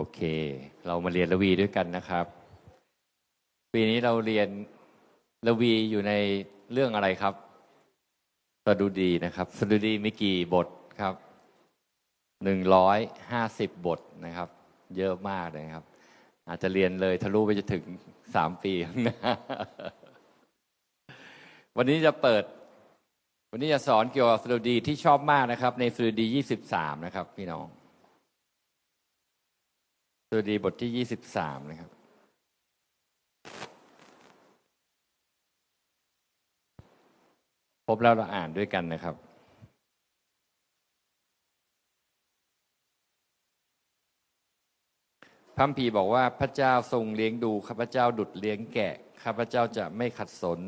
อเค เรามาเรียนระวีด้วยกันนะครับ ปีนี้เราเรียนระวีอยู่ในเรื่องอะไรครับสดุดีนะครับสดุดีมีกี่บทครับหนึ่งร้อยห้าสิบบทนะครับ เยอะมากเลยครับ อาจจะเรียนเลยทะลุไปจะถึงสามปีข้างหน้าวันนี้จะเปิด วันนี้จะสอนเกี่ยวกับสดุดีที่ชอบมากนะครับ ในสดุดียี่สิบสามนะครับ พี่น้อง สดุดีบทที่ยี่สิบสามนะครับ พบแล้วเราอ่านด้วยกันนะครับ พัมภีบอกว่าพระเจ้าทรงเลี้ยงดูข้าพเจ้าดุดเลี้ยงแกะข้าพเจ้าจะไม่ขัดสน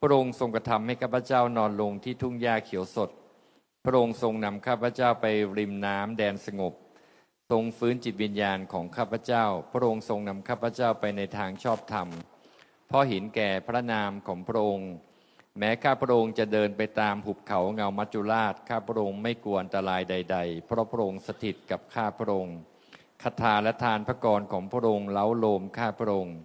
พระองค์ทรงกระทำให้ข้าพเจ้านอนลงที่ทุ่งหญ้าเขียวสด พระองค์ทรงนำข้าพเจ้าไปริมน้ำแดนสงบ ทรงฟื้นจิตวิญญาณของข้าพเจ้า พระองค์ทรงนำข้าพเจ้าไปในทางชอบธรรม เพราะเห็นแก่พระนามของพระองค์ แม้ข้าพระองค์จะเดินไปตามหุบเขาเงามัจจุราช ข้าพระองค์ไม่กลัวอันตรายใด ๆ เพราะพระองค์สถิตกับข้าพระองค์คาถาและทานพระกรของพระองค์เล้าโลมข้าพระองค์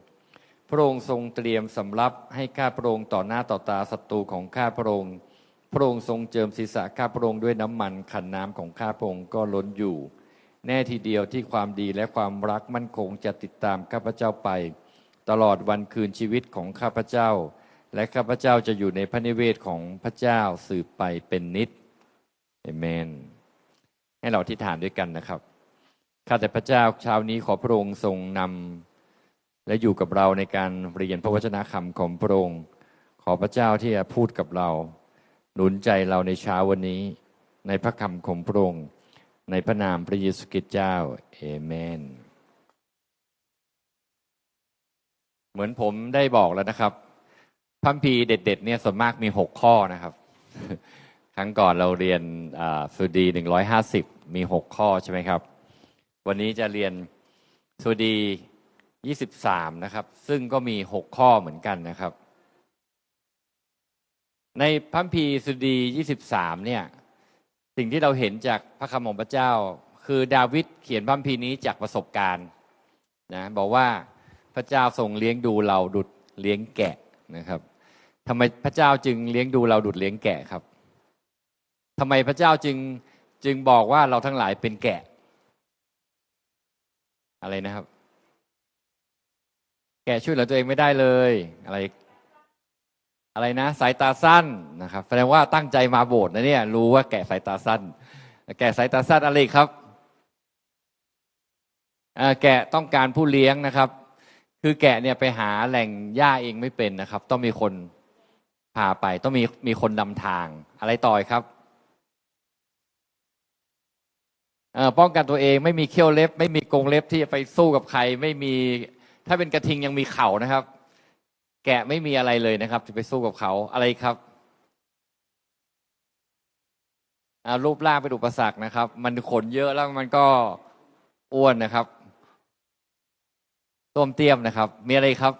พระองค์ทรงเตรียมสำรับให้ข้าพระองค์ต่อหน้าต่อตาศัตรูของข้าพระองค์ พระองค์ทรงเจิมศีรษะข้าพระองค์ด้วยน้ำมันขันน้ำของข้าพระองค์ก็ล้นอยู่ แน่ทีเดียวที่ความดีและความรักมั่นคงจะติดตามข้าพเจ้าไป ตลอดวันคืนชีวิตของข้าพเจ้า และข้าพเจ้าจะอยู่ในพระนิเวศของพระเจ้าสืบไปเป็นนิจเอเมน ให้เราที่ฐานด้วยกันนะครับข้าแต่พระเจ้าเช้านี้ขอพระองค์ทรงนำและอยู่กับเราในการเรียนพระวจนะคำของพระองค์ ขอพระเจ้าที่จะพูดกับเรา หนุนใจเราในเช้าวันนี้ ในพระคำของพระองค์ ในพระนามพระเยซูคริสต์เจ้า เอเมน เหมือนผมได้บอกแล้วนะครับพัมพีเด็ด ๆ เนี่ยส่วนมากมีหกข้อนะครับ ครั้งก่อนเราเรียนอ่าสุดีหนึ่งร้อยห้าสิบมีหกข้อใช่ไหมครับ วันนี้จะเรียนสุดียี่สิบสามนะครับ ซึ่งก็มีหกข้อเหมือนกันนะครับ ในพัมพีสุดียี่สิบสามเนี่ย สิ่งที่เราเห็นจากพระคำของพระเจ้า คือดาวิดเขียนพัมพีนี้จากประสบการณ์นะบอกว่าพระเจ้าทรงเลี้ยงดูเราดุดเลี้ยงแกะนะครับทำไมพระเจ้าจึงเลี้ยงดูเราดุดเลี้ยงแกะครับทำไมพระเจ้าจึงจึงบอกว่าเราทั้งหลายเป็นแกะ อะไรนะครับ แกะช่วยเหลือตัวเองไม่ได้เลย อะไร อะไรนะ สายตาสั้นนะครับแสดงว่าตั้งใจมาโบสถ์นะเนี่ย รู้ว่าแกะสายตาสั้น แกะสายตาสั้นอะไรครับแกะต้องการผู้เลี้ยงนะครับ คือแกะเนี่ยไปหาแหล่งหญ้าเองไม่เป็นนะครับ ต้องมีคนพาไป ต้องมีมีคนนำทาง อะไรต่อยครับป้องกันตัวเองไม่มีเขี้ยวเล็บ ไม่มีกรงเล็บที่จะไปสู้กับใคร ไม่มีถ้าเป็นกระทิงยังมีเข่านะครับ แกะไม่มีอะไรเลยนะครับจะไปสู้กับเขาอะไรครับอ่ารูปร่างเป็นอุปสรรคนะครับ มันขนเยอะแล้วมันก็อ้วนนะครับต้มเตี้ยมนะครับ มีอะไรครับ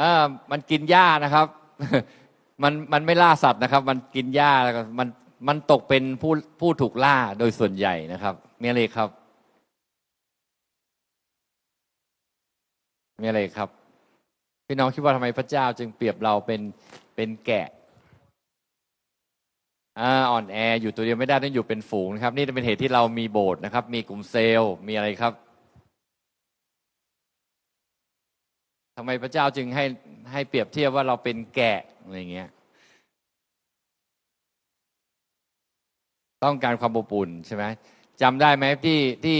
อ่ามันกินหญ้านะครับ มันมันไม่ล่าสัตว์นะครับ มันกินหญ้าแล้วก็มันมันตกเป็นผู้ผู้ถูกล่าโดยส่วนใหญ่นะครับ มีอะไรครับ มีอะไรครับ พี่น้องคิดว่าทำไมพระเจ้าจึงเปรียบเราเป็นเป็นแกะอ่าอ่อนแออยู่ตัวเดียวไม่ได้ต้องอยู่เป็นฝูงนะครับ นี่เป็นเหตุที่เรามีโบสถ์นะครับ มีกลุ่มเซลล์มีอะไรครับทำไมพระเจ้าจึงให้ให้เปรียบเทียบว่าเราเป็นแกะอะไรเงี้ย ต้องการความอบอุ่นใช่ไหมจำได้ไหมที่ที่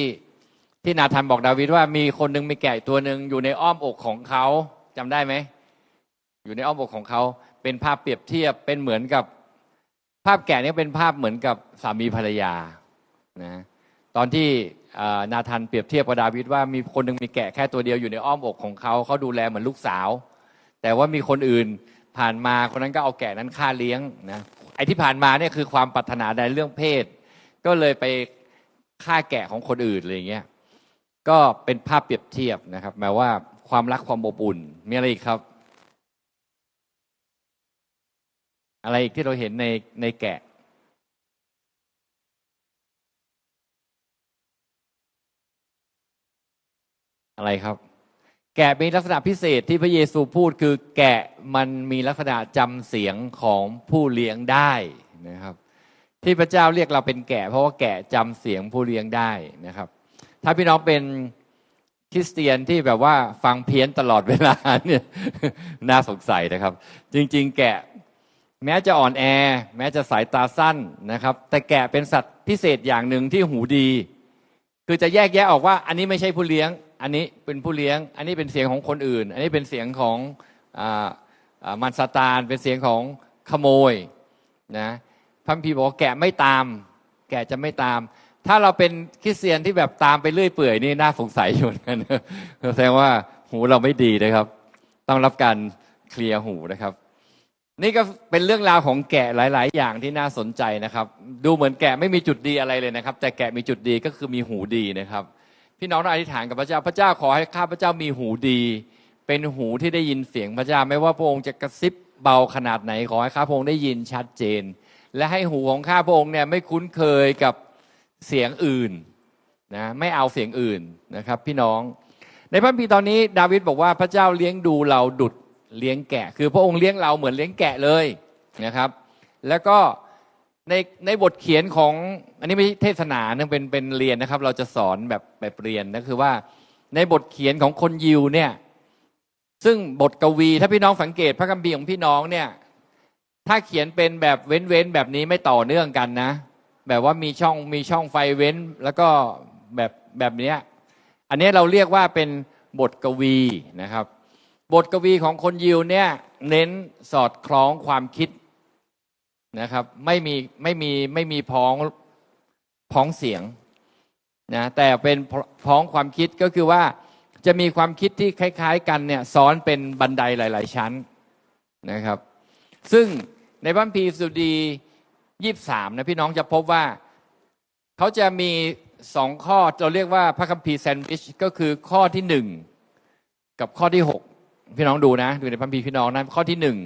ที่นาธานบอกดาวิดว่ามีคนหนึ่งมีแกะตัวหนึ่งอยู่ในอ้อมอกของเขาจำได้ไหมอยู่ในอ้อมอกของเขาเป็นภาพเปรียบเทียบเป็นเหมือนกับภาพแกะนี้เป็นภาพเหมือนกับสามีภรรยานะตอนที่นาธานเปรียบเทียบกับดาวิดว่ามีคนหนึ่งมีแกะแค่ตัวเดียวอยู่ในอ้อมอกของเขาเขาดูแลเหมือนลูกสาว แต่ว่ามีคนอื่นผ่านมาคนนั้นก็เอาแกะนั้นฆ่าเลี้ยงนะไอ้ที่ผ่านมาเนี่ยคือความปรารถนาในเรื่องเพศ ก็เลยไปฆ่าแกะของคนอื่นอะไรอย่างเงี้ย ก็เป็นภาพเปรียบเทียบนะครับแม้ว่าความรักความอบอุ่นมีอะไรอีกครับ อะไรอีกที่เราเห็นในในแกะ อะไรครับ แกะมีลักษณะพิเศษที่พระเยซูพูดคือแกะมันมีลักษณะจำเสียงของผู้เลี้ยงได้นะครับ ที่พระเจ้าเรียกเราเป็นแกะ เพราะว่าแกะจำเสียงผู้เลี้ยงได้นะครับ ถ้าพี่น้องเป็นคริสเตียนที่แบบว่าฟังเพี้ยนตลอดเวลาเนี่ยน่าสงสัยนะครับ จริง ๆ แกะแม้จะอ่อนแอ แม้จะสายตาสั้นนะครับ แต่แกะเป็นสัตว์พิเศษอย่างหนึ่งที่หูดี คือจะแยกแยะออกว่า อันนี้ไม่ใช่ผู้เลี้ยง อันนี้เป็นผู้เลี้ยง อันนี้เป็นเสียงของคนอื่น อันนี้เป็นเสียงของออมันสตานเป็นเสียงของขโมยนะพระคัมภีบอกว่าแกะไม่ตาม แกะจะไม่ตาม ถ้าเราเป็นคริสเตียนที่แบบตามไปเรื่อยเปื่อยนี่น่าสงสัยอยู่นกันแสดงว่าหูเราไม่ดีนะครับ ต้องรับการเคลียร์หูนะครับ นี่ก็เป็นเรื่องราวของแกะหลาย ๆ อย่างที่น่าสนใจนะครับ ดูเหมือนแกะไม่มีจุดดีอะไรเลยนะครับ แต่แกะมีจุดดีก็คือมีหูดีนะครับ พี่น้องต้องอธิษฐานกับพระเจ้าพระเจ้าขอให้ข้าพระเจ้ามีหูดี เป็นหูที่ได้ยินเสียงพระเจ้าไม่ว่าพระองค์จะกระซิบเบาขนาดไหนขอให้ข้าพระองค์ได้ยินชัดเจน และให้หูของข้าพระองค์เนี่ยไม่คุ้นเคยกับ เสียงอื่นนะไม่เอาเสียงอื่นนะครับพี่น้อง ในพระคัมภีร์ตอนนี้ดาวิดบอกว่าพระเจ้าเลี้ยงดูเราดุดเลี้ยงแกะ คือพระองค์เลี้ยงเราเหมือนเลี้ยงแกะเลยนะครับ แล้วก็ในในบทเขียนของอันนี้ไม่ใช่เทศนานะเป็นเป็นเรียนนะครับ เราจะสอนแบบแบบเรียนนะคือว่าในบทเขียนของคนยิวเนี่ยซึ่งบทกวีถ้าพี่น้องสังเกตพระคัมภีร์ของพี่น้องเนี่ยถ้าเขียนเป็นแบบเว้นเว้นแบบนี้ไม่ต่อเนื่องกันนะ แบบว่ามีช่องมีช่องไฟเว้น แล้วก็แบบแบบนี้อันนี้เราเรียกว่าเป็นบทกวีนะครับ บทกวีของคนยิวเนี่ยเน้นสอดคล้องความคิดนะครับไม่มีไม่มีไม่มีพ้องพ้องเสียงนะแต่เป็นพ้องความคิดก็คือว่าจะมีความคิดที่คล้าย ๆ กันเนี่ยซ้อนเป็นบันไดหลาย ๆ ชั้นนะครับ ซึ่งในพัมภีสุดี ยี่สามนะพี่น้องจะพบว่าเขาจะมีสองข้อเราเรียกว่าพระคัมภีร์แซนด์วิชก็คือข้อที่หนึ่งกับข้อที่หกพี่น้องดูนะดูในพระคัมภีร์พี่น้องนะข้อที่หนึ่ง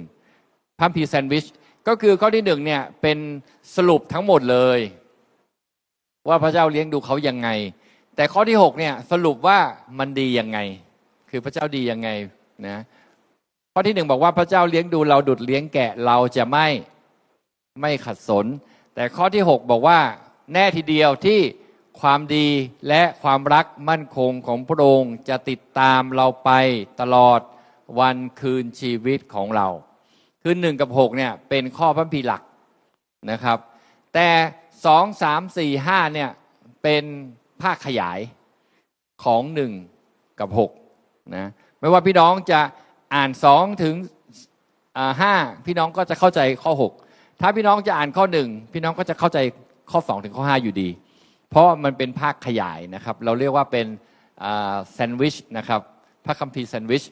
พระคัมภีร์แซนด์วิชก็คือข้อที่หนึ่งเนี่ยเป็นสรุปทั้งหมดเลย ว่าพระเจ้าเลี้ยงดูเขายังไง แต่ข้อที่หกเนี่ยสรุปว่ามันดียังไง คือพระเจ้าดียังไงนะข้อที่หนึ่งบอกว่าพระเจ้าเลี้ยงดูเราดุดเลี้ยงแกะเราจะไม่ ไม่ขัดสน แต่ข้อที่หกบอกว่า แน่ทีเดียวที่ความดีและความรักมั่นคงของพระองค์จะติดตามเราไปตลอดวันคืนชีวิตของเรา คือหนึ่งกับหกเนี่ยเป็นข้อพระคัมภีหลักนะครับ แต่สองสามสี่ห้าเนี่ยเป็นภาคขยายของหนึ่งกับหกนะไม่ว่าพี่น้องจะอ่านสองถึงห้าพี่น้องก็จะเข้าใจข้อหก ถ้าพี่น้องจะอ่านข้อหนึ่งพี่น้องก็จะเข้าใจข้อสองถึงข้อห้าอยู่ดี เพราะมันเป็นภาคขยายนะครับ เราเรียกว่าเป็นแซนด์วิชนะครับพระคัมภีร์แซนด์วิช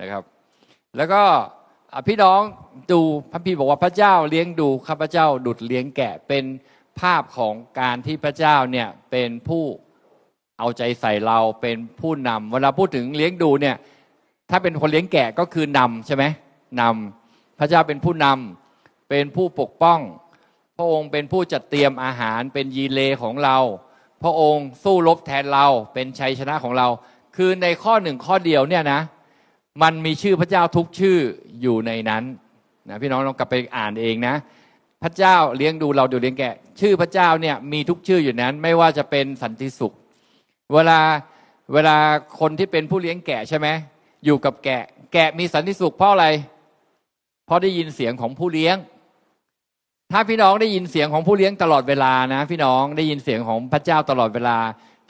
นะครับ แล้วก็พี่น้องดูพระพีร์บอกว่าพระเจ้าเลี้ยงดูข้าพเจ้าดุดเลี้ยงแกะเป็นภาพของการที่พระเจ้าเนี่ยเป็นผู้เอาใจใส่เราเป็นผู้นำเวลาพูดถึงเลี้ยงดูเนี่ยถ้าเป็นคนเลี้ยงแกะก็คือนำใช่ไหมนำพระเจ้าเป็นผู้นำ เป็นผู้ปกป้อง พระองค์เป็นผู้จัดเตรียมอาหารเป็นยีเลของเรา พระองค์สู้รบแทนเราเป็นชัยชนะของเรา คือในข้อหนึ่งข้อเดียวเนี่ยนะ มันมีชื่อพระเจ้าทุกชื่ออยู่ในนั้นนะพี่น้องลองกลับไปอ่านเองนะ พระเจ้าเลี้ยงดูเราดูเลี้ยงแกะ ชื่อพระเจ้าเนี่ยมีทุกชื่ออยู่นั้น ไม่ว่าจะเป็นสันติสุข เวลาเวลาคนที่เป็นผู้เลี้ยงแกะใช่ไหมอยู่กับแกะ แกะมีสันติสุขเพราะอะไร เพราะได้ยินเสียงของผู้เลี้ยง ถ้าพี่น้องได้ยินเสียงของผู้เลี้ยงตลอดเวลานะ พี่น้องได้ยินเสียงของพระเจ้าตลอดเวลา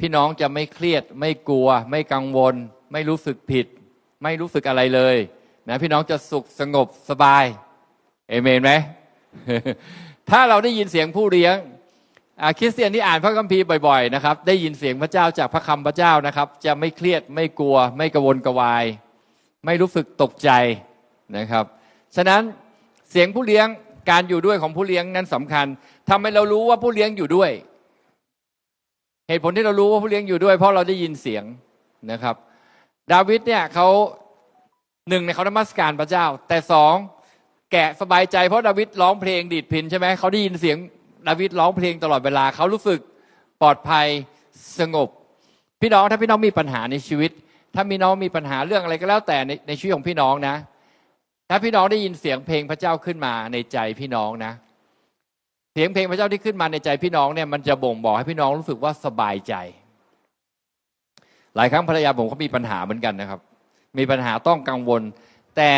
พี่น้องจะไม่เครียด ไม่กลัว ไม่กังวล ไม่รู้สึกผิด ไม่รู้สึกอะไรเลยนะพี่น้องจะสุขสงบสบายเอเมนไหมถ้าเราได้ยินเสียงผู้เลี้ยงอาคริสเตียนที่อ่านพระคัมภีร์บ่อยๆนะครับ ได้ยินเสียงพระเจ้าจากพระคำพระเจ้านะครับ จะไม่เครียดไม่กลัว ไม่กระวนกระวาย ไม่รู้สึกตกใจนะครับ ฉะนั้นเสียงผู้เลี้ยง การอยู่ด้วยของผู้เลี้ยงนั้นสำคัญทำให้เรารู้ว่าผู้เลี้ยงอยู่ด้วย เหตุผลที่เรารู้ว่าผู้เลี้ยงอยู่ด้วย เพราะเราได้ยินเสียงนะครับ ดาวิดเนี่ยเขาหนึ่งในเขานมัสการพระเจ้า แต่สองแกะสบายใจเพราะดาวิดร้องเพลงดีดพินใช่ไหมเขาได้ยินเสียงดาวิดร้องเพลงตลอดเวลาเขารู้สึกปลอดภัยสงบ พี่น้องถ้าพี่น้องมีปัญหาในชีวิต ถ้ามีน้องมีปัญหาเรื่องอะไรก็แล้วแต่ในในชีวิตของพี่น้องนะ ถ้าพี่น้องได้ยินเสียงเพลงพระเจ้าขึ้นมาในใจพี่น้องนะ เสียงเพลงพระเจ้าที่ขึ้นมาในใจพี่น้องเนี่ยมันจะบ่งบอกให้พี่น้องรู้สึกว่าสบายใจ หลายครั้งภรรยาผมเขามีปัญหาเหมือนกันนะครับ มีปัญหาต้องกังวล แต่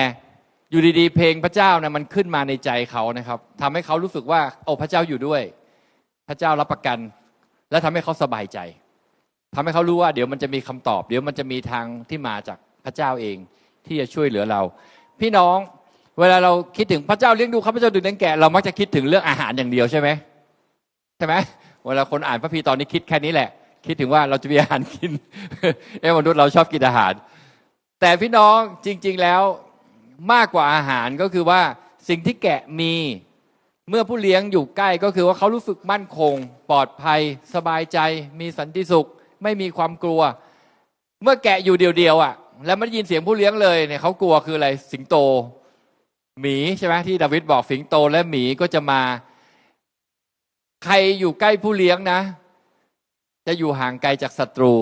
อยู่ดีๆ เพลงพระเจ้านะมันขึ้นมาในใจเขานะครับทำให้เขารู้สึกว่าโอ้พระเจ้าอยู่ด้วย พระเจ้ารับประกัน และทำให้เขาสบายใจทำให้เขารู้ว่าเดี๋ยวมันจะมีคำตอบ เดี๋ยวมันจะมีทางที่มาจากพระเจ้าเองที่จะช่วยเหลือเรา พี่น้องเวลาเราคิดถึงพระเจ้าเลี้ยงดูข้าพเจ้าดูเลี้ยงแกะเรามักจะคิดถึงเรื่องอาหารอย่างเดียวใช่ไหมใช่ไหมเวลาคนอ่านพระพีตอนนี้คิดแค่นี้แหละ คิดถึงว่าเราจะมีอาหารกินเอ้มนุษย์เราชอบกินอาหาร แต่พี่น้องจริง ๆแล้วมากกว่าอาหารก็คือว่าสิ่งที่แกะมีเมื่อผู้เลี้ยงอยู่ใกล้ก็คือว่าเขารู้สึกมั่นคง ปลอดภัย สบายใจ มีสันติสุข ไม่มีความกลัว เมื่อแกะอยู่เดียวๆอะ แล้วไม่ได้ยินเสียงผู้เลี้ยงเลยเนี่ยเขากลัวคืออะไรสิงโต หมีใช่ไหมที่ดาวิดบอกสิงโตและหมีก็จะมา ใครอยู่ใกล้ผู้เลี้ยงนะ จะอยู่ห่างไกลจากศัตรู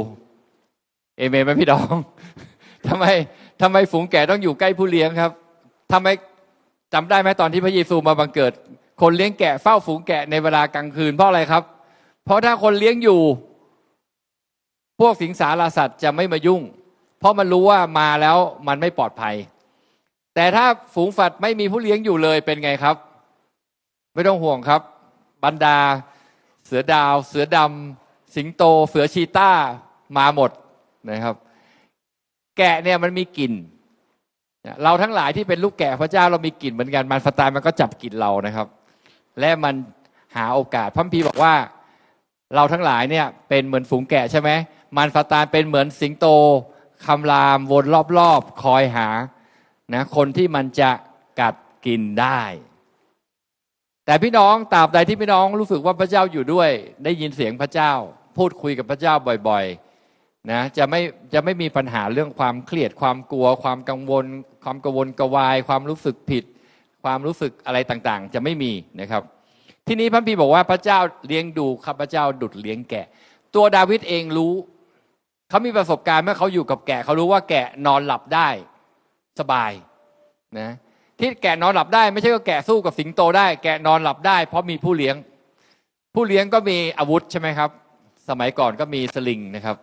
เอเมนไหมพี่น้องทำไมทำไมฝูงแกะต้องอยู่ใกล้ผู้เลี้ยงครับทำไมจำได้ไหมตอนที่พระเยซูมาบังเกิด คนเลี้ยงแกะเฝ้าฝูงแกะในเวลากลางคืนเพราะอะไรครับ เพราะถ้าคนเลี้ยงอยู่ พวกสิงสารสัตว์จะไม่มายุ่ง เพราะมันรู้ว่ามาแล้วมันไม่ปลอดภัย แต่ถ้าฝูงฝัดไม่มีผู้เลี้ยงอยู่เลยเป็นไงครับ ไม่ต้องห่วงครับ บรรดา เสือดาว เสือดำสิงโต เสือชีต้ามาหมดนะครับ แกะเนี่ยมันมีกลิ่นเราทั้งหลายที่เป็นลูกแกะพระเจ้าเรามีกลิ่นเหมือนกันมันสไตล์มันก็จับกลิ่นเรานะครับ และมันหาโอกาสพระคัมพีบอกว่า เราทั้งหลายเนี่ยเป็นเหมือนฝูงแกะใช่ไหมมันสไตล์เป็นเหมือนสิงโต คำรามวนรอบๆ คอยหานะคนที่มันจะกัดกินได้ แต่พี่น้องตราบใดที่พี่น้องรู้สึกว่าพระเจ้าอยู่ด้วย ได้ยินเสียงพระเจ้า พูดคุยกับพระเจ้าบ่อยๆนะจะไม่จะไม่มีปัญหาเรื่องความเครียดความกลัว ความกังวล ความกังวลกวาย ความรู้สึกผิด ความรู้สึกอะไรต่างๆ จะไม่มีนะครับ ที่นี้พระพีบอกว่าพระเจ้าเลี้ยงดูข้าพระเจ้าดุดเลี้ยงแกะ ตัวดาวิดเองรู้ เขามีประสบการณ์เมื่อเขาอยู่กับแกะเขารู้ว่าแกะนอนหลับได้สบายนะที่แกะนอนหลับได้ไม่ใช่ว่าแกะสู้กับสิงโตได้ แกะนอนหลับได้ เพราะมีผู้เลี้ยง ผู้เลี้ยงก็มีอาวุธใช่ไหมครับ สมัยก่อนก็มีสลิงนะครับ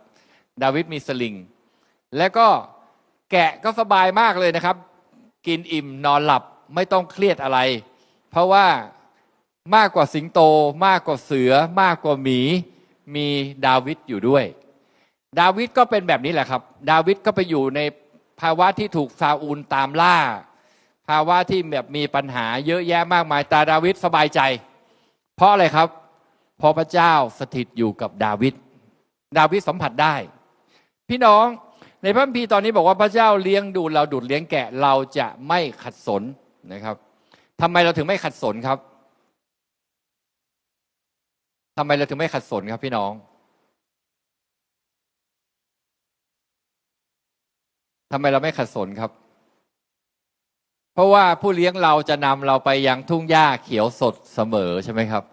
ดาวิดมีสลิง แล้วก็แกะก็สบายมากเลยนะครับ กินอิ่มนอนหลับไม่ต้องเครียดอะไร เพราะว่ามากกว่าสิงโต มากกว่าเสือ มากกว่าหมี มีดาวิดอยู่ด้วย ดาวิดก็เป็นแบบนี้แหละครับ ดาวิดก็ไปอยู่ในภาวะที่ถูกซาอูลตามล่า ภาวะที่แบบมีปัญหาเยอะแยะมากมายแต่ดาวิดสบายใจ เพราะอะไรครับเพราะพระเจ้าสถิตอยู่กับดาวิดดาวิดสัมผัสได้ พี่น้องในพระคัมภีร์ตอนนี้บอกว่าพระเจ้าเลี้ยงดูเราดุดเลี้ยงแกะเราจะไม่ขัดสนนะครับทำไมเราถึงไม่ขัดสนครับทำไมเราถึงไม่ขัดสนครับพี่น้อง ทำไมเราไม่ขัดสนครับ เพราะว่าผู้เลี้ยงเราจะนำเราไปยังทุ่งหญ้าเขียวสดเสมอใช่ไหมครับ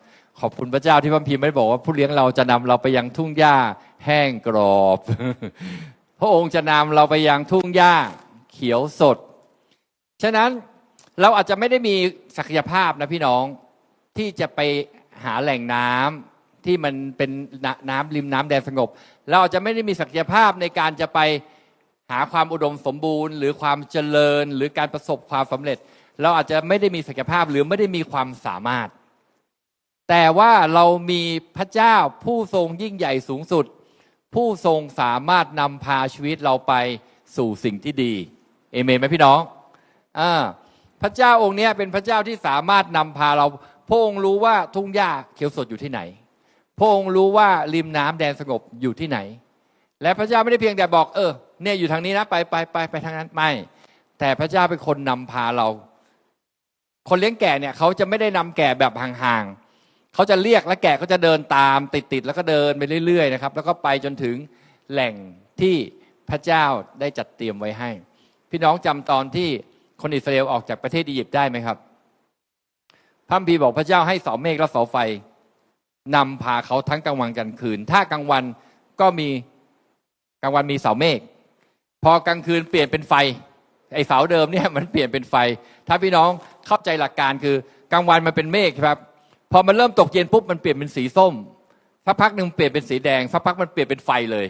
ขอบคุณพระเจ้าที่พระพีไม่ได้บอกว่าผู้เลี้ยงเราจะนำเราไปยังทุ่งหญ้าแห้งกรอบ พระองค์จะนำเราไปยังทุ่งหญ้าเขียวสด ฉะนั้นเราอาจจะไม่ได้มีศักยภาพนะพี่น้องที่จะไปหาแหล่งน้ำที่มันเป็นน้ำริมน้ำแดนสงบ เราอาจจะไม่ได้มีศักยภาพในการจะไป หาความอุดมสมบูรณ์ หรือความเจริญหรือการประสบความสำเร็จ เราอาจจะไม่ได้มีศักยภาพหรือไม่ได้มีความสามารถ แต่ว่าเรามีพระเจ้าผู้ทรงยิ่งใหญ่สูงสุด ผู้ทรงสามารถนำพาชีวิตเราไปสู่สิ่งที่ดีเอเมนไหมพี่น้องอ่าพระเจ้าองค์นี้เป็นพระเจ้าที่สามารถนำพาเราพระองค์รู้ว่าทุ่งหญ้าเขียวสดอยู่ที่ไหน พระองค์รู้ว่าริมน้ำแดนสงบอยู่ที่ไหน และพระเจ้าไม่ได้เพียงแต่บอกเออ เนี่ยอยู่ทางนี้นะไปไปไปไปทางนั้นไม่ แต่พระเจ้าเป็นคนนำพาเรา คนเลี้ยงแกะเนี่ยเขาจะไม่ได้นำแกะแบบห่างๆเขาจะเรียกและแกะก็จะเดินตามติดๆแล้วก็เดินไปเรื่อยๆนะครับ แล้วก็ไปจนถึงแหล่งที่พระเจ้าได้จัดเตรียมไว้ให้ พี่น้องจำตอนที่คนอิสราเอลออกจากประเทศอียิปต์ได้ไหมครับพระบีบอกพระเจ้าให้เสาเมฆและเสาไฟนำพาเขาทั้งกลางวันกลางคืน ถ้ากลางวันก็มีกลางวันมีเสาเมฆ พอกลางคืนเปลี่ยนเป็นไฟไอ้เสาเดิมเนี่ยมันเปลี่ยนเป็นไฟ ถ้าพี่น้องเข้าใจหลักการคือกลางวันมันเป็นเมฆครับพอมันเริ่มตกเย็นปุ๊บมันเปลี่ยนเป็นสีส้มสักพักหนึ่งเปลี่ยนเป็นสีแดงสักพักมันเปลี่ยนเป็นไฟเลย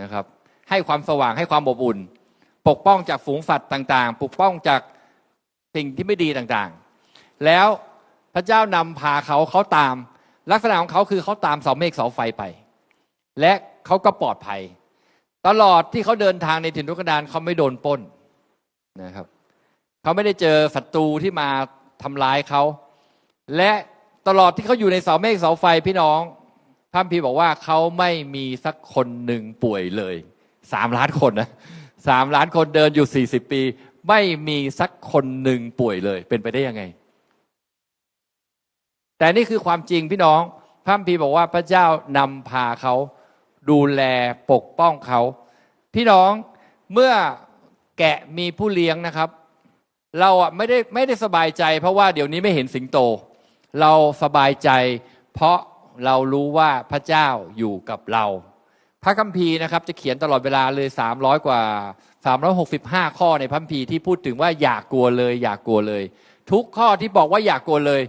นะครับ ให้ความสว่างให้ความอบอุ่น ปกป้องจากฝูงสัตว์ต่างๆ ปกป้องจากสิ่งที่ไม่ดีต่างๆ แล้วพระเจ้านำพาเขาเขาตาม ลักษณะของเขาคือเขาตามเสาเมฆเสาไฟไป และเขาก็ปลอดภัย ตลอดที่เขาเดินทางในถิ่นทุกดานเขาไม่โดนป้นนะครับเขาไม่ได้เจอศัตรูที่มาทำร้ายเขาและตลอดที่เขาอยู่ในเสาเมฆเสาไฟพี่น้องพระคัมพีบอกว่าเขาไม่มีสักคนหนึ่งป่วยเลยสามล้านคนนะสามล้านคนเดินอยู่สี่สิบปี ไม่มีสักคนหนึ่งป่วยเลย เป็นไปได้ยังไง แต่นี่คือความจริงพี่น้องพระคัมพีบอกว่าพระเจ้านำพาเขา ดูแลปกป้องเขา พี่น้องเมื่อแกะมีผู้เลี้ยงนะครับ เราอะไม่ได้ไม่ได้สบายใจ เพราะว่าเดี๋ยวนี้ไม่เห็นสิงโต เราสบายใจ เพราะเรารู้ว่าพระเจ้าอยู่กับเรา พระคัมภีร์นะครับ จะเขียนตลอดเวลาเลย 300 กว่า 365 ข้อในพระคัมภีร์ที่พูดถึงว่าอย่ากกลัวเลย อย่ากกลัวเลย ทุกข้อที่บอกว่าอย่ากกลัวเลย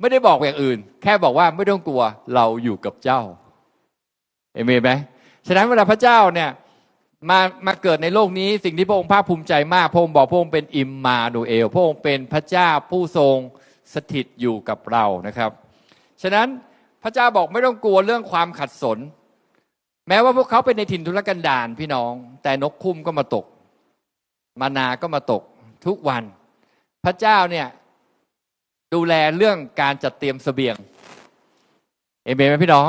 ไม่ได้บอกอย่างอื่น แค่บอกว่าไม่ต้องกลัวเราอยู่กับเจ้า เอเมนไหมฉะนั้นเวลาพระเจ้าเนี่ยมามาเกิดในโลกนี้สิ่งที่พระองค์ภาคภูมิใจมากพระองค์บอกพระองค์เป็นอิมมานูเอลพระองค์เป็นพระเจ้าผู้ทรงสถิตอยู่กับเรานะครับ ฉะนั้นพระเจ้าบอกไม่ต้องกลัวเรื่องความขัดสน แม้ว่าพวกเขาเป็นในถิ่นทุรกันดารพี่น้อง แต่นกคุ้มก็มาตก มานาก็มาตกทุกวัน พระเจ้าเนี่ยดูแลเรื่องการจัดเตรียมเสบียง เอเมนไหมพี่น้อง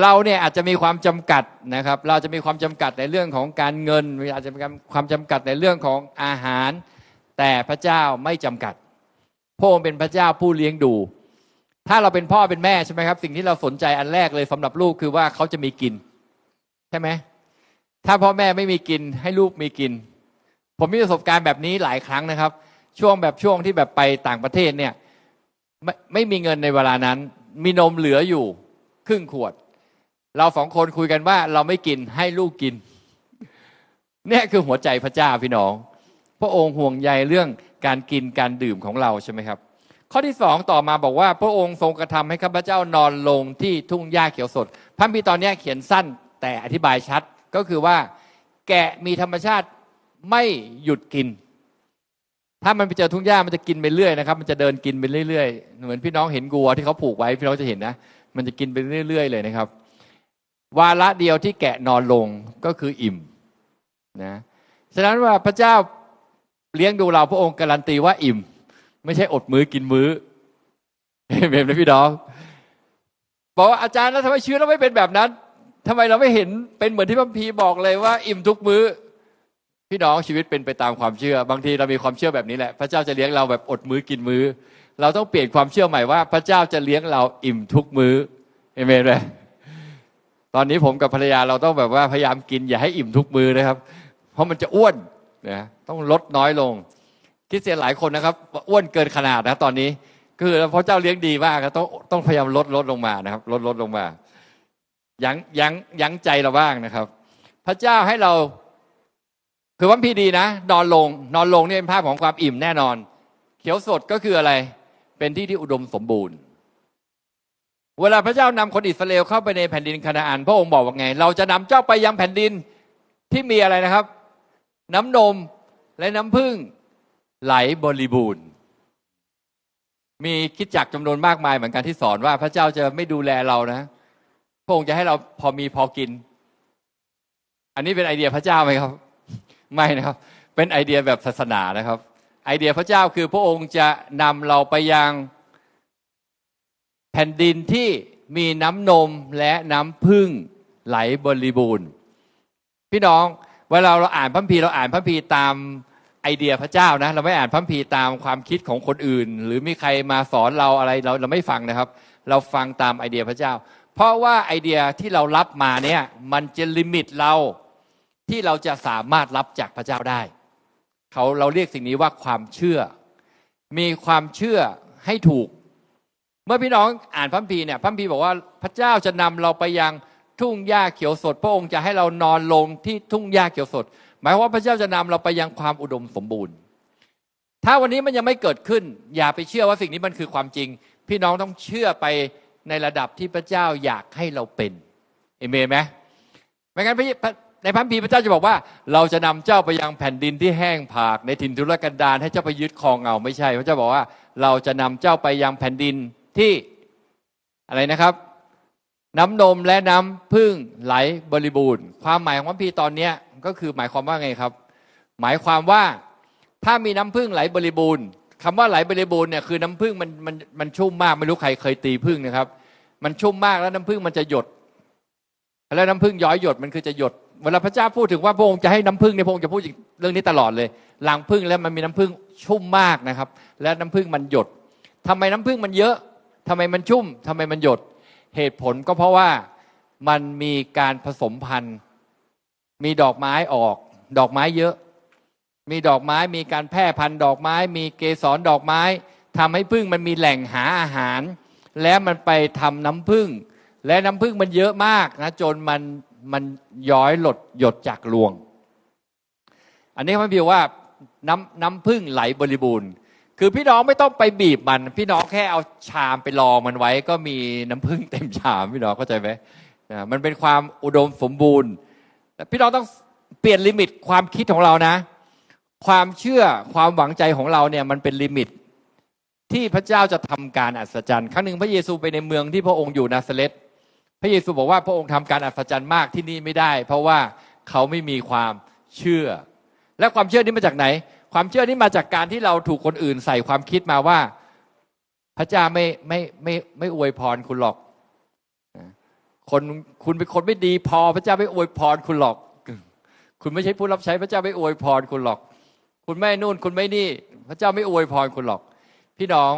เราเนี่ยอาจจะมีความจำกัดนะครับ เราจะมีความจำกัดในเรื่องของการเงินอาจจะมีความจำกัดในเรื่องของอาหาร แต่พระเจ้าไม่จำกัดพระองค์เป็นพระเจ้าผู้เลี้ยงดู ถ้าเราเป็นพ่อเป็นแม่ใช่ไหมครับ สิ่งที่เราสนใจอันแรกเลยสำหรับลูกคือว่าเขาจะมีกิน ใช่ไหมถ้าพ่อแม่ไม่มีกินให้ลูกมีกิน ผมมีประสบการณ์แบบนี้หลายครั้งนะครับ ช่วงแบบช่วงที่แบบไปต่างประเทศเนี่ยไม่ไม่มีเงินในเวลานั้น มีนมเหลืออยู่ครึ่งขวด เราสองคนคุยกันว่าเราไม่กินให้ลูกกินเนี่ยคือหัวใจพระเจ้าพี่น้อง พระองค์ห่วงใยเรื่องการกินการดื่มของเราใช่ไหมครับ ข้อที่สองต่อมาบอกว่า พระองค์ทรงกระทำให้ข้าพเจ้านอนลงที่ทุ่งหญ้าเขียวสดพระมีตอนนี้เขียนสั้นแต่อธิบายชัดก็คือว่า แกะมีธรรมชาติไม่หยุดกิน ถ้ามันไปเจอทุ่งหญ้ามันจะกินไปเรื่อยนะครับ มันจะเดินกินไปเรื่อยๆ เหมือนพี่น้องเห็นวัวที่เขาผูกไว้พี่น้องจะเห็นนะ มันจะกินไปเรื่อยๆ เลยนะครับ วาระเดียวที่แกะนอนลงก็คืออิ่มนะฉะนั้นว่าพระเจ้าเลี้ยงดูเราพระองค์การันตีว่าอิ่ม ไม่ใช่อดมื้อกินมื้อเห็นไหมพี่น้องบอกว่าอาจารย์แล้วทำไมชีวิตเราไม่เป็นแบบนั้นทำไมเราไม่เห็นเป็นเหมือนที่พระพีบอกเลยว่า อิ่มทุกมื้อ พี่น้องชีวิตเป็นไปตามความเชื่อ บางทีเรามีความเชื่อแบบนี้แหละ พระเจ้าจะเลี้ยงเราแบบอดมื้อกินมื้อ เราต้องเปลี่ยนความเชื่อใหม่ว่า พระเจ้าจะเลี้ยงเราอิ่มทุกมื้อเอเมนไหม ตอนนี้ผมกับภรรยาเราต้องแบบว่าพยายามกินอย่าให้อิ่มทุกมือนะครับ เพราะมันจะอ้วนนะต้องลดน้อยลงคริสเตียหลายคนนะครับอ้วนเกินขนาดนะตอนนี้คือพระเจ้าเลี้ยงดีมากครับต้องต้องพยายามลดลดลงมานะครับ ลดลดลงมายั้งยั้งยั้งใจเราบ้างนะครับ พระเจ้าให้เราคือวันพีดีนะนอนลง นอนลงนี่เป็นภาพของความอิ่มแน่นอน เขียวสดก็คืออะไร เป็นที่ที่อุดมสมบูรณ์ เวลาพระเจ้านำคนอิสราเอลเข้าไปในแผ่นดินคานาอันพระองค์บอกว่าไง เราจะนำเจ้าไปยังแผ่นดินที่มีอะไรนะครับ น้ำนมและน้ำผึ้งไหลบริบูรณ์ มีคิดจักจำนวนมากมายเหมือนกันที่สอนว่าพระเจ้าจะไม่ดูแลเรานะพระองค์จะให้เราพอมีพอกิน อันนี้เป็นไอเดียพระเจ้าไหมครับ ไม่นะครับ เป็นไอเดียแบบศาสนานะครับ ไอเดียพระเจ้าคือพระองค์จะนำเราไปยัง แผ่นดินที่มีน้ำนมและน้ำพึ่งไหลบริบูรณ์ พี่น้องเวลาเราอ่านพระคัมภีเราอ่านพระคัมภีตามไอเดียพระเจ้านะ เราไม่อ่านพระคัมภีตามความคิดของคนอื่น หรือมีใครมาสอนเราอะไรเราเราไม่ฟังนะครับ เราฟังตามไอเดียพระเจ้า เพราะว่าไอเดียที่เรารับมาเนี่ยมันจะลิมิตเราที่เราจะสามารถรับจากพระเจ้าได้เขาเราเรียกสิ่งนี้ว่าความเชื่อ มีความเชื่อให้ถูก เมื่อพี่น้องอ่านพระคัมภีเนี่ยพระคัมภีบอกว่าพระเจ้าจะนำเราไปยังทุ่งหญ้าเขียวสด พระองค์จะให้เรานอนลงที่ทุ่งหญ้าเขียวสด หมายความว่าพระเจ้าจะนำเราไปยังความอุดมสมบูรณ์ ถ้าวันนี้มันยังไม่เกิดขึ้น อย่าไปเชื่อว่าสิ่งนี้มันคือความจริง พี่น้องต้องเชื่อไปในระดับที่พระเจ้าอยากให้เราเป็นเอเมนไหมไม่งั้นพระในพระคัมภีพระเจ้าจะบอกว่า เราจะนำเจ้าไปยังแผ่นดินที่แห้งผากในถิ่นทุรกันดารให้เจ้าไปยึดครองเอาไม่ใช่ พระเจ้าบอกว่าเราจะนำเจ้าไปยังแผ่นดิน ที่อะไรนะครับ น้ำนมและน้ำพึ่งไหลบริบูรณ์ ความหมายของพระคัมภีตอนนี้ก็คือหมายความว่าไงครับ หมายความว่าถ้ามีน้ำพึ่งไหลบริบูรณ์คำว่าไหลบริบูรณ์เนี่ยคือน้ำพึ่งมันมันมันชุ่มมากไม่รู้ใครเคยตีพึ่งนะครับ มันชุ่มมากแล้วน้ำพึ่งมันจะหยด แล้วน้ำพึ่งย้อยหยดมันคือจะหยดเวลาพระเจ้าพูดถึงว่าพระองค์จะให้น้ำพึ่งเนี่ยพระองค์จะพูดเรื่องนี้ตลอดเลย หลังพึ่งแล้วมันมีน้ำพึ่งชุ่มมากนะครับ และน้ำพึ่งมันหยดทำไมน้ำพึ่งมันเยอะ ทำไมมันชุ่มทำไมมันหยด เหตุผลก็เพราะว่ามันมีการผสมพันธุ์ มีดอกไม้ออก ดอกไม้เยอะ มีดอกไม้มีการแพร่พันธุ์ดอกไม้ มีเกสรดอกไม้ทำให้พึ่งมันมีแหล่งหาอาหาร แล้วมันไปทำน้ำพึ่ง และน้ำพึ่งมันเยอะมากนะจนมันมันย้อยหลดหยดจากรวง อันนี้มันเพียงว่าน้ำน้ำพึ่งไหลบริบูรณ์ คือพี่น้องไม่ต้องไปบีบมัน พี่น้องแค่เอาชามไปรองมันไว้ ก็มีน้ำพึ่งเต็มชามพี่น้องเข้าใจไหมมันเป็นความอุดมสมบูรณ์แต่พี่น้องต้องเปลี่ยนลิมิตความคิดของเรานะ ความเชื่อความหวังใจของเราเนี่ยมันเป็นลิมิต ที่พระเจ้าจะทำการอัศจรรย์ ครั้งหนึ่งพระเยซูไปในเมืองที่พระองค์อยู่นาซาเรตพระเยซูบอกว่าพระองค์ทำการอัศจรรย์มากที่นี่ไม่ได้ เพราะว่าเขาไม่มีความเชื่อ และความเชื่อนี้มาจากไหน ความเชื่อนี้มาจากการที่เราถูกคนอื่นใส่ความคิดมาว่า พระเจ้าไม่ไม่ไม่ไม่อวยพรคุณหรอกคนคุณเป็นคนไม่ดีพอพระเจ้าไม่อวยพรคุณหรอก คุณไม่ใช่ผู้รับใช้พระเจ้าไม่อวยพรคุณหรอก คุณไม่นู่นคุณไม่นี่ พระเจ้าไม่อวยพรคุณหรอก พี่น้อง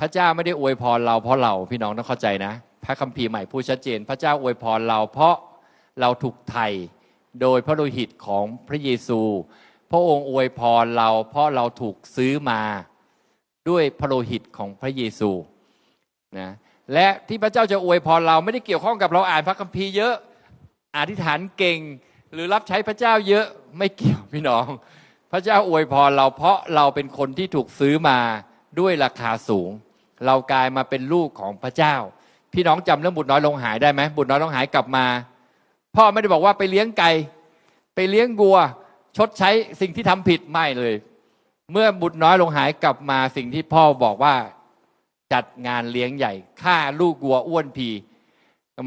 พระเจ้าไม่ได้อวยพรเราเพราะเราพี่น้องต้องเข้าใจนะ พระคัมภีร์ใหม่พูดชัดเจน พระเจ้าอวยพรเราเพราะเราถูกไถ่โดยพระโลหิตของพระเยซู พระองค์อวยพรเราเพราะเราถูกซื้อมาด้วยพระโลหิตของพระเยซูนะและที่พระเจ้าจะอวยพรเราไม่ได้เกี่ยวข้องกับเราอ่านพระคัมภีร์เยอะอธิษฐานเก่งหรือรับใช้พระเจ้าเยอะไม่เกี่ยวพี่น้อง พระเจ้าอวยพรเราเพราะเราเป็นคนที่ถูกซื้อมาด้วยราคาสูง เรากลายมาเป็นลูกของพระเจ้า พี่น้องจำเรื่องบุตรน้อยลงหายได้ไหมบุตรน้อยลงหายกลับมา พ่อไม่ได้บอกว่าไปเลี้ยงไก่ไปเลี้ยงวัว ชดใช้สิ่งที่ทำผิดไม่เลย เมื่อบุตรน้อยลงหายกลับมาสิ่งที่พ่อบอกว่าจัดงานเลี้ยงใหญ่ฆ่าลูกวัวอ้วนพี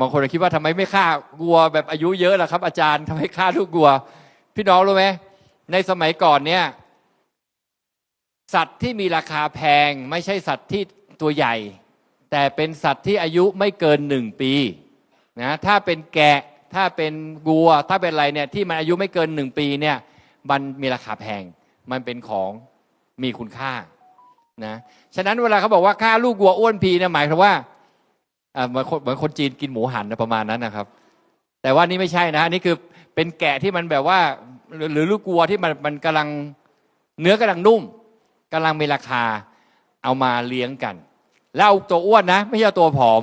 บางคนคิดว่าทำไมไม่ฆ่าวัวแบบอายุเยอะล่ะครับ อาจารย์ทำไมฆ่าลูกวัว พี่น้องรู้ไหมในสมัยก่อนเนี่ย สัตว์ที่มีราคาแพงไม่ใช่สัตว์ที่ตัวใหญ่ แต่เป็นสัตว์ที่อายุไม่เกินหนึ่งปีนะถ้าเป็นแกะถ้าเป็นวัว ถ้าเป็นอะไรเนี่ยที่มันอายุไม่เกินหนึ่งปีเนี่ย มันมีราคาแพง มันเป็นของมีคุณค่านะฉะนั้นเวลาเขาบอกว่าฆ่าลูกวัวอ้วนพีนี่ยหมายถึงว่าเหมือนคนเหมือนคนจีนกินหมูหันประมาณนั้นนะครับ แต่ว่านี่ไม่ใช่นะนี่คือเป็นแกะที่มันแบบว่า หรือลูกวัวที่มันมันกำลังเนื้อกำลังนุ่มกำลังมีราคาเอามาเลี้ยงกัน แล้วเอาตัวอ้วนนะ ไม่ใช่ตัวผอม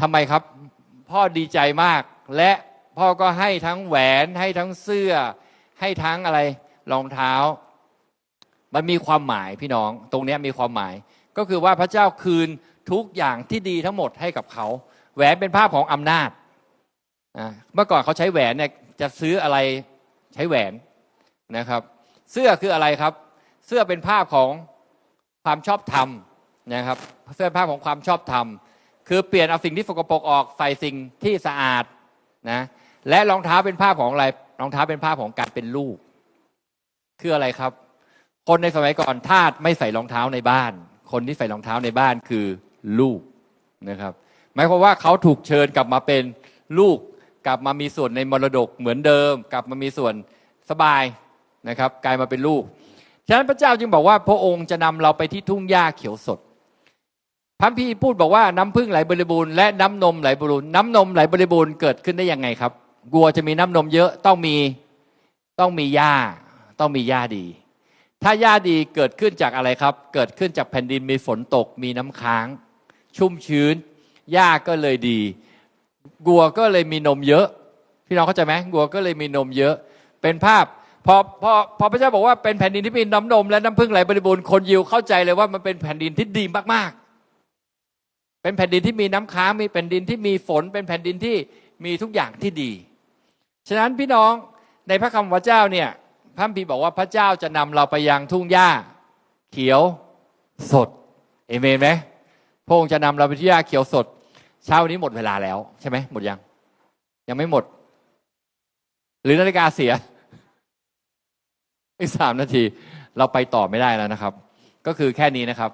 ทำไมครับ พ่อดีใจมากและพ่อก็ให้ทั้งแหวนให้ทั้งเสื้อ ให้ทั้งอะไรรองเท้า มันมีความหมายพี่น้อง ตรงนี้มีความหมาย ก็คือว่าพระเจ้าคืนทุกอย่างที่ดีทั้งหมดให้กับเขา แหวนเป็นภาพของอำนาจเมื่อก่อนเขาใช้แหวนเนี่ยจะซื้ออะไรใช้แหวนนะครับ เสื้อคืออะไรครับ เสื้อเป็นภาพของความชอบธรรมนะครับเสื้อภาพของความชอบธรรม คือเปลี่ยนเอาสิ่งที่สกปรกออกใส่สิ่งที่สะอาดนะและรองเท้าเป็นภาพของอะไร รองเท้าเป็นภาพของการเป็นลูก คืออะไรครับ คนในสมัยก่อนทาสไม่ใส่รองเท้าในบ้าน คนที่ใส่รองเท้าในบ้านคือลูกนะครับ หมายความว่าเขาถูกเชิญกลับมาเป็นลูก กลับมามีส่วนในมรดกเหมือนเดิม กลับมามีส่วนสบายนะครับกลายมาเป็นลูกฉะนั้นพระเจ้าจึงบอกว่าพระองค์จะนำเราไปที่ทุ่งหญ้าเขียวสดพระพี่พูดบอกว่าน้ำพึ่งไหลบริบูรณ์และน้ำนมไหลบริบูรณ์น้ำนมไหลบริบูรณ์เกิดขึ้นได้ยังไงครับ กัวจะมีน้ำนมเยอะต้องมีต้องมีหญ้าต้องมีหญ้าดี ถ้าหญ้าดีเกิดขึ้นจากอะไรครับ เกิดขึ้นจากแผ่นดินมีฝนตกมีน้ำค้าง ชุ่มชื้นหญ้าก็เลยดีกัวก็เลยมีนมเยอะ พี่น้องเข้าใจไหมกัวก็เลยมีนมเยอะ เป็นภาพพอพอพอพระเจ้าบอกว่าเป็นแผ่นดินที่มีน้ำนม และน้ำพึ่งไหลบริบูรณ์คนยิวเข้าใจเลยว่ามันเป็นแผ่นดินที่ดีมากๆ เป็นแผ่นดินที่มีน้ำค้างมีแผ่นดินที่มีฝน เป็นแผ่นดินที่มีทุกอย่างที่ดี ฉะนั้นพี่น้องในพระคำพระเจ้าเนี่ยพระคัมภีบอกว่าพระเจ้าจะนำเราไปยังทุ่งหญ้า เขียวสดเอเมนไหมพระองค์จะนำเราไปที่หญ้าเขียวสด เช้านี้หมดเวลาแล้วใช่ไหมหมดยัง ยังไม่หมด หรือนาฬิกาเสียอีกสามนาที เราไปต่อไม่ได้แล้วนะครับ ก็คือแค่นี้นะครับ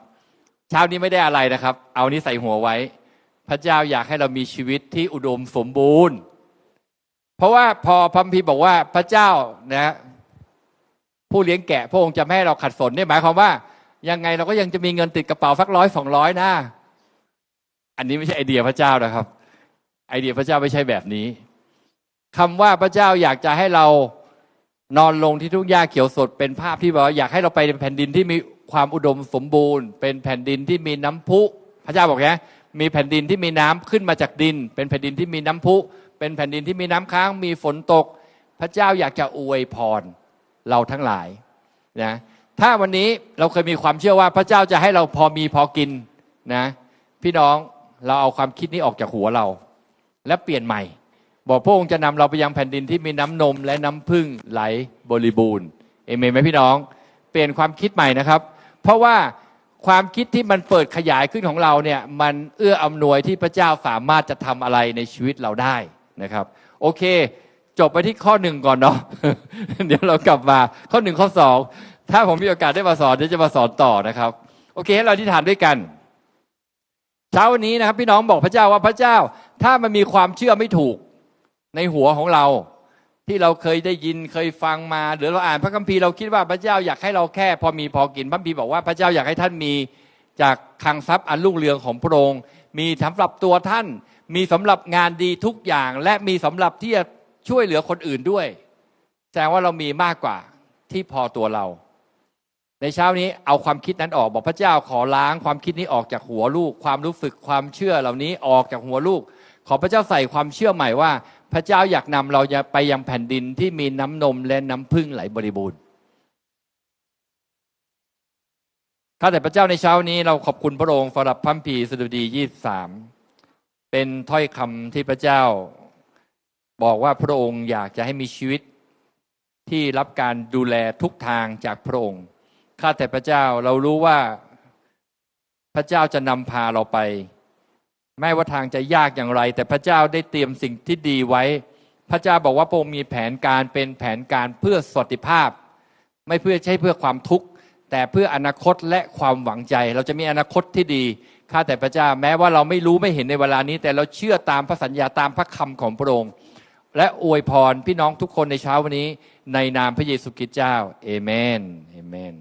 เช้านี้ไม่ได้อะไรนะครับ เอานี้ใส่หัวไว้ พระเจ้าอยากให้เรามีชีวิตที่อุดมสมบูรณ์ เพราะว่าพอพัมพีบอกว่าพระเจ้านะผู้เลี้ยงแกะพระองค์จะไม่ให้เราขัดสนเนี่ยหมายความว่า ยังไงเราก็ยังจะมีเงินติดกระเป๋าสักร้อยสองร้อยนะอันนี้ไม่ใช่ไอเดียพระเจ้านะครับ ไอเดียพระเจ้าไม่ใช่แบบนี้คำว่าพระเจ้าอยากจะให้เรานอนลงที่ทุ่งหญ้าเขียวสดเป็นภาพที่บอกอยากให้เราไปในแผ่นดินที่มีความอุดมสมบูรณ์ เป็นแผ่นดินที่มีน้ำพุ พระเจ้าบอกไงมีแผ่นดินที่มีน้ำขึ้นมาจากดิน เป็นแผ่นดินที่มีน้ำพุ เป็นแผ่นดินที่มีน้ำค้างมีฝนตก พระเจ้าอยากจะอวยพรเราทั้งหลายนะถ้าวันนี้เราเคยมีความเชื่อว่าพระเจ้าจะให้เราพอมีพอกินนะพี่น้องเราเอาความคิดนี้ออกจากหัวเรา และเปลี่ยนใหม่ บอกพระองค์จะนำเราไปยังแผ่นดินที่มีน้ำนมและน้ำพึ่งไหลบริบูรณ์เอเมนไหมพี่น้อง เปลี่ยนความคิดใหม่นะครับ เพราะว่าความคิดที่มันเปิดขยายขึ้นของเราเนี่ยมันเอื้ออำนวยที่พระเจ้าสามารถจะทำอะไรในชีวิตเราได้ นะครับ โอเค จบไปที่ข้อหนึ่งก่อนเนาะเดี๋ยวเรากลับมาข้อหนึ่งข้อสองถ้าผมมีโอกาสได้มาสอนเดี๋ยวจะมาสอนต่อนะครับ โอเคให้เราที่ฐานด้วยกัน เช้าวันนี้นะครับ พี่น้องบอกพระเจ้าว่าพระเจ้า ถ้ามันมีความเชื่อไม่ถูกในหัวของเรา ที่เราเคยได้ยินเคยฟังมาหรือเราอ่านพระคัมภีร์เราคิดว่าพระเจ้าอยากให้เราแค่ พอมีพอกินพระคัมภีร์บอกว่าพระเจ้าอยากให้ท่านมีจากคลังทรัพย์อันรุ่งเรืองของพระองค์มีสำหรับตัวท่าน มีสำหรับงานดีทุกอย่าง และมีสำหรับที่จะช่วยเหลือคนอื่นด้วย แสดงว่าเรามีมากกว่าที่พอตัวเรา ในเช้านี้เอาความคิดนั้นออกบอกพระเจ้าขอล้างความคิดนี้ออกจากหัวลูก ความรู้สึกความเชื่อเหล่านี้ออกจากหัวลูก ขอพระเจ้าใส่ความเชื่อใหม่ว่า พระเจ้าอยากนำเราจะไปยังแผ่นดินที่มีน้ำนมและน้ำพึ่งไหลบริบูรณ์ข้าแต่พระเจ้าในเช้านี้เราขอบคุณพระองค์สำหรับพัมพีสดุดียี่สาม เป็นถ้อยคำที่พระเจ้า บอกว่าพระองค์อยากจะให้มีชีวิตที่รับการดูแลทุกทางจากพระองค์ ข้าแต่พระเจ้าเรารู้ว่าพระเจ้าจะนำพาเราไป แม้ว่าทางจะยากอย่างไร แต่พระเจ้าได้เตรียมสิ่งที่ดีไว้ พระเจ้าบอกว่าพระองค์มีแผนการเป็นแผนการเพื่อสวัสดิภาพ ไม่เพื่อใช่เพื่อความทุกข์แต่เพื่ออนาคตและความหวังใจ เราจะมีอนาคตที่ดี ข้าแต่พระเจ้าแม้ว่าเราไม่รู้ไม่เห็นในเวลานี้ แต่เราเชื่อตามพระสัญญาตามพระคำของพระองค์และอวยพรพี่น้องทุกคนในเช้าวันนี้ ในนามพระเยซูคริสต์เจ้าเอเมนเอเมน